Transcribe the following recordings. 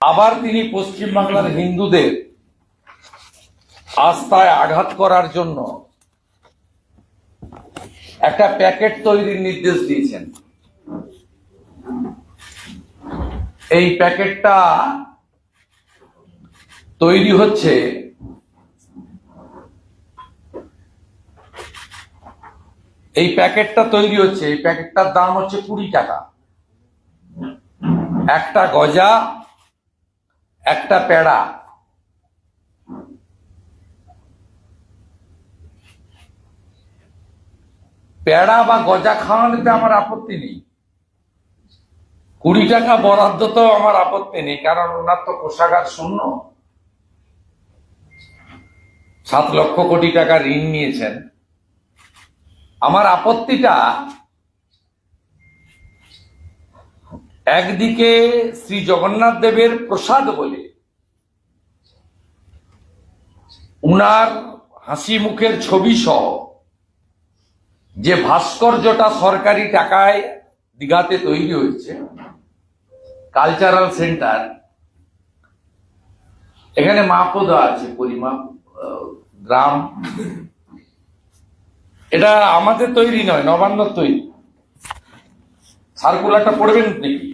আবার তিনি পশ্চিমবাংলার হিন্দুদের আস্থায় আঘাত করার জন্য একটা প্যাকেট তৈরির নির্দেশ দিয়েছেন। এই প্যাকেটটা তৈরি হচ্ছে এই প্যাকেটটা তৈরি হচ্ছে, এই প্যাকেটটার দাম হচ্ছে কুড়ি টাকা। একটা গজা একটা পেড়া। পেড়া বা গজা খাওয়ানোতে আমার আপত্তি নেই। কুড়ি টাকা বরাদ্দ তো আমার আপত্তি নেই, কারণ ওনার তো কোষাগার শূন্য। সাত লক্ষ কোটি টাকা ঋণ নিয়েছেন। আমার আপত্তিটা একদিকে শ্রী জগন্নাথ দেবের প্রসাদ বলে, উনার হাসি মুখের ছবি সহ যে ভাস্কর্যটা সরকারি টাকায় দিঘাতে তৈরি হয়েছে, কালচারাল সেন্টার, এখানে মাপও দেওয়া আছে পরিমাপ গ্রাম। এটা আমাদের তৈরি নয়, নবান্নর তৈরি। সার্কুলারটা পড়বেন নাকি?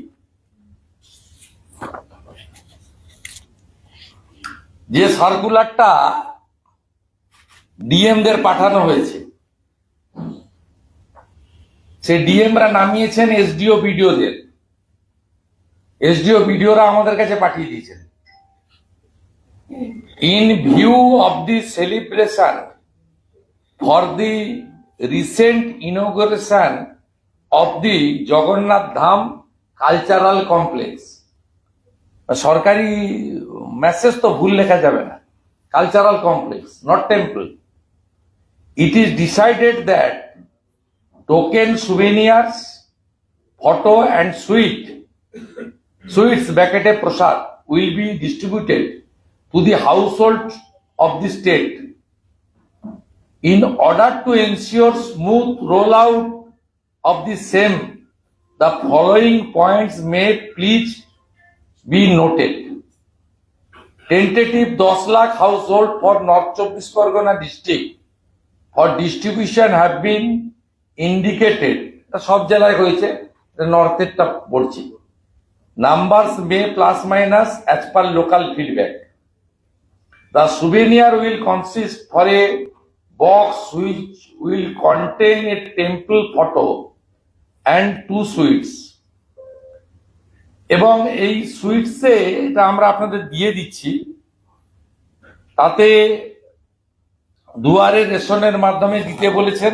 যে সার্কুলারটা ডিএমদের পাঠানো হয়েছে, সে ডিএমরা নামিয়েছেন এসডিও বিডিওদের। এসডিও বিডিওরা আমাদের কাছে পাঠিয়ে দিয়েছেন। In view of the celebration for the recent inauguration of the Jagannath Dham cultural complex সরকারি মেসেজ তো ভুল লেখা যাবে না। Cultural complex not temple it is decided that token souvenirs photo and sweet sweets ব্যাকেটে prasad will be distributed to the household of the state in order to ensure smooth roll out of the same, the following points may please be noted. Tentative 10 lakh household for North Chobis Pargana district for distribution have been indicated সব জেলায় হয়েছে নর্থেরটা বলছি numbers may plus minus as per local feedback the souvenir will consist for a box which will contain a temple photo and two sweets এবং এই সুইটসে এটা আমরা আপনাদের দিয়ে দিচ্ছি তাতে দুয়ারে রেশনের মাধ্যমে দিতে বলেছেন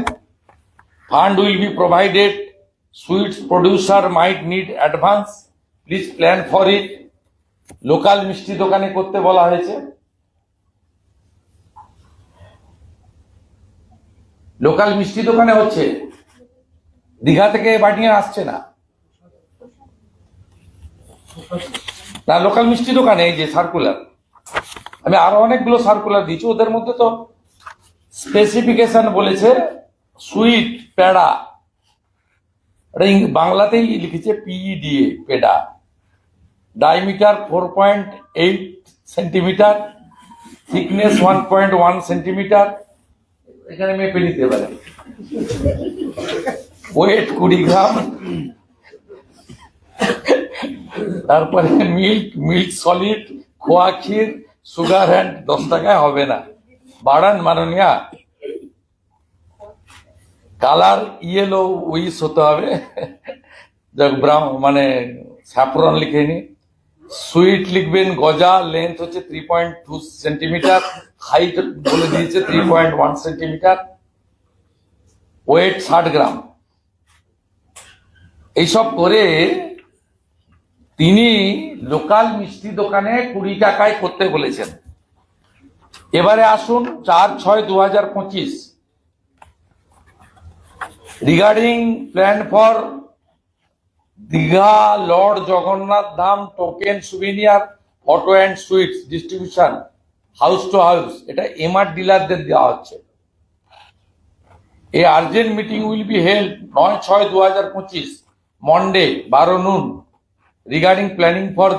Fund will be provided. Sweets producer might need advance. Please plan for it. Local মিষ্টি দোকানে করতে বলা হয়েছে লোকাল মিষ্টি দোকানে হচ্ছে দীঘা থেকে বানিয়ে আসছে না? না লোকাল মিষ্টি দোকানে, এই যে সার্কুলার আমি আরও অনেকগুলো সার্কুলার দিয়েছি, ওদের মধ্যে তো স্পেসিফিকেশন বলেছে সুইট ইং- বাংলাতেই লিখেছে PEDA peda. Diameter four point eight centimetre thickness one point one centimetre এখানে মেপে নিতে পারে ওয়েট কুড়ি গ্রাম। তারপরে milk milk solid, khoya kheer, sugar hand দশ টাকায় হবে না। বাড়ান মাননীয়া। কালার ইয়েলো উইস হতে হবে। মানে স্যাফরন লিখে নি। সুইট লিখবেন, গজা, লেন্থ হচ্ছে three point two centimetre height বলে দিয়েছে three point one centimetre weight ষাট গ্রাম। এইসব করে তিনি লোকাল মিষ্টি দোকানে কুড়ি টাকায় করতে বলেছেন। এবারে আসুন চার ছয় দু হাজার পঁচিশ। Regarding plan for Digha lord Jagannath Dham token souvenir photo and sweets distribution, house to house, এটা এমআর ডিলারদের দেওয়া হচ্ছে। এই urgent meeting will be held নয় ছয় দু হাজার পঁচিশ। মন্ডে বারো noon regarding planning for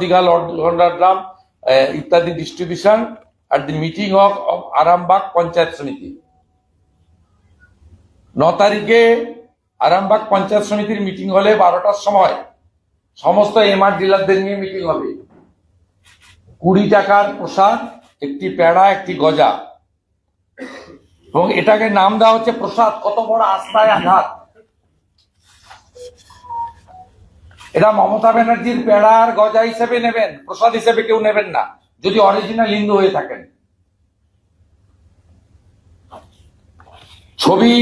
Londram uh, ইত্যাদি distribution at the meeting of, of Arambag panchayat samiti ন তারিখে আরামবাগ পঞ্চায়েত সমিতির মিটিং হলে বারোটার সময় সমস্ত এমআর ডিলারদের নিয়ে মিটিং হবে। কুড়ি টাকার প্রসাদ একটি প্যাড়া একটি গজা। এবং এটাকে নাম দেওয়া হচ্ছে প্রসাদ। কত বড় আস্থায় আঘাত। এটা মমতা ব্যানার্জির পেড়া আর গজা হিসেবে নেবেন, প্রসাদ হিসেবে কেউ নেবেন না, যদি অরিজিনাল হিন্দু হয়ে থাকেন। ছবি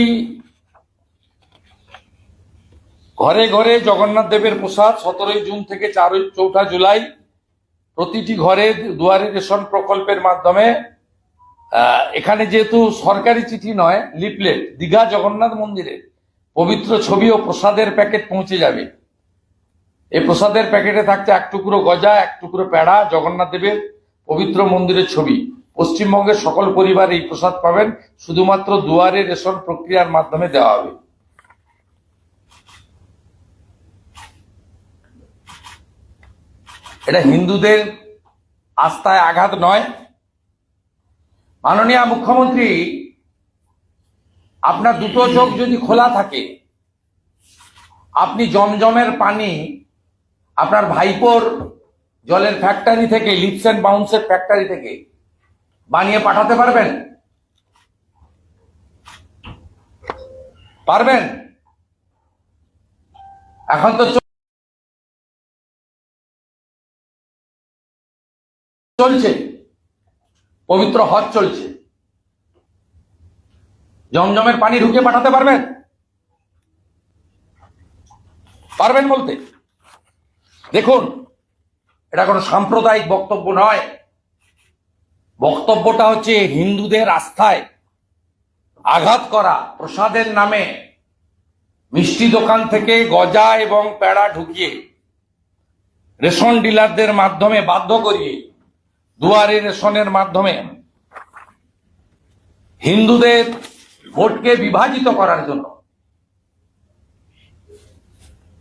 ঘরে ঘরে জগন্নাথ দেবের প্রসাদ, সতেরোই জুন থেকে চারই, চৌঠা জুলাই, প্রতিটি ঘরে দুয়ারে রেশন প্রকল্পের মাধ্যমে এখানে যেহেতু সরকারি চিঠি নয়, লিফলেট, দীঘা জগন্নাথ মন্দিরে পবিত্র ছবি ও প্রসাদের প্যাকেট পৌঁছে যাবে। এই প্রসাদের প্যাকেটে থাকছে এক টুকরো গজা, এক টুকরো প্যাড়া, জগন্নাথ দেবের পবিত্র মন্দিরের ছবি। পশ্চিমবঙ্গের সকল পরিবার এই প্রসাদ পাবেন, শুধুমাত্র দুয়ারে রেশন প্রক্রিয়ার মাধ্যমে দেওয়া হবে। এটা হিন্দুদের আস্থায় আঘাত নয়। মাননীয় মুখ্যমন্ত্রী, আপনার দুটো চোখ যদি খোলা থাকে, আপনি জমজমের পানি আপনার ভাইপোর জলের ফ্যাক্টরি থেকে লিপস অ্যান্ড বাউন্সের ফ্যাক্টরি থেকে বানিয়ে পাঠাতে পারবেন? পারবেন? এখন তো চলছে। পবিত্র হজ চলছে। জমজমের পানি ঢুকে পাঠাতে পারবেন? পারবেন বলতে? দেখুন, এটা কোনো সাম্প্রদায়িক বক্তব্য নয়। বক্তব্যটা হচ্ছে হিন্দুদের আস্থায় আঘাত করা, প্রসাদের নামে মিষ্টি দোকান থেকে গজা এবং পেড়া ঢুকিয়ে, রেশন ডিলারদের মাধ্যমে বাধ্য করিয়ে, দুয়ারে রেশনের মাধ্যমে হিন্দুদের ভোটকে বিভাজিত করার জন্য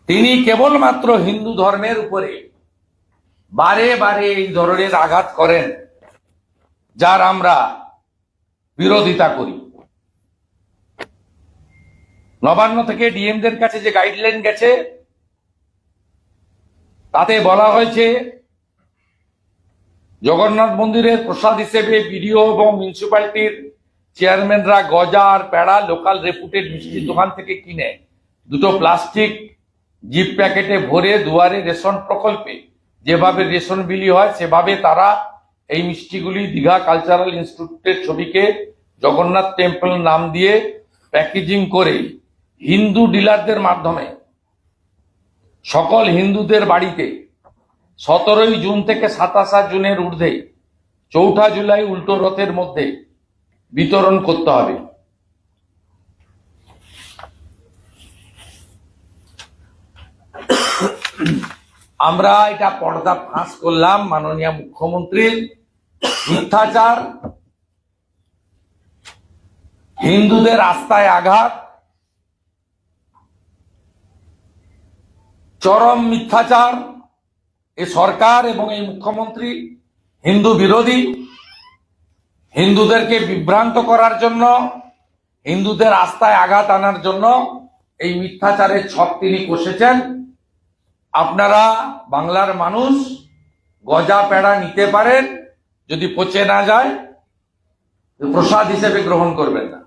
তিনি কেবলমাত্র হিন্দু ধর্মের উপরে বারে বারে এই ধরনের আঘাত করেন, যার আমরা বিরোধিতা করি। নবান্ন থেকে ডিএমদের কাছে যে গাইডলাইন গেছে, তাতে বলা হয়েছে, জগন্নাথ মন্দিরের প্রসাদ হিসেবে বিডিও এবং মিউনিসিপ্যালিটির চেয়ারম্যানরা গজার প্যাড়া লোকাল রেপুটেড মিষ্টির দোকান থেকে কিনে, দুটো প্লাস্টিক জিপ প্যাকেটে ভরে দুয়ারে রেশন প্রকল্পে যেভাবে রেশন বিলি হয়, সেভাবে তারা এই মিষ্টিগুলি দীঘা কালচারাল ইনস্টিটিউটের ছবিকে জগন্নাথ টেম্পল নাম দিয়ে প্যাকেজিং করে হিন্দু ডিলারদের মাধ্যমে সকল হিন্দুদের বাড়িতে সতেরোই জুন থেকে সাতাশা জুনের ঊর্ধ্বে চৌঠা জুলাই উল্টো রথের মধ্যে বিতরণ করতে হবে। আমরা এটা পর্দা ফাঁস করলাম, মাননীয় মুখ্যমন্ত্রীর মিথ্যাচার, হিন্দুদের আস্থায় আঘাত, চরম মিথ্যাচার এই সরকার এবং এই মুখ্যমন্ত্রী হিন্দু বিরোধী, হিন্দুদেরকে বিভ্রান্ত করার জন্য, হিন্দুদের আস্থায় আঘাত আনার জন্য এই মিথ্যাচারের ছক তিনি কষেছেন। আপনারা বাংলার মানুষ গজা পেড়া নিতে পারেন, যদি পচে না যায়, প্রসাদ হিসেবে গ্রহণ করবেন না।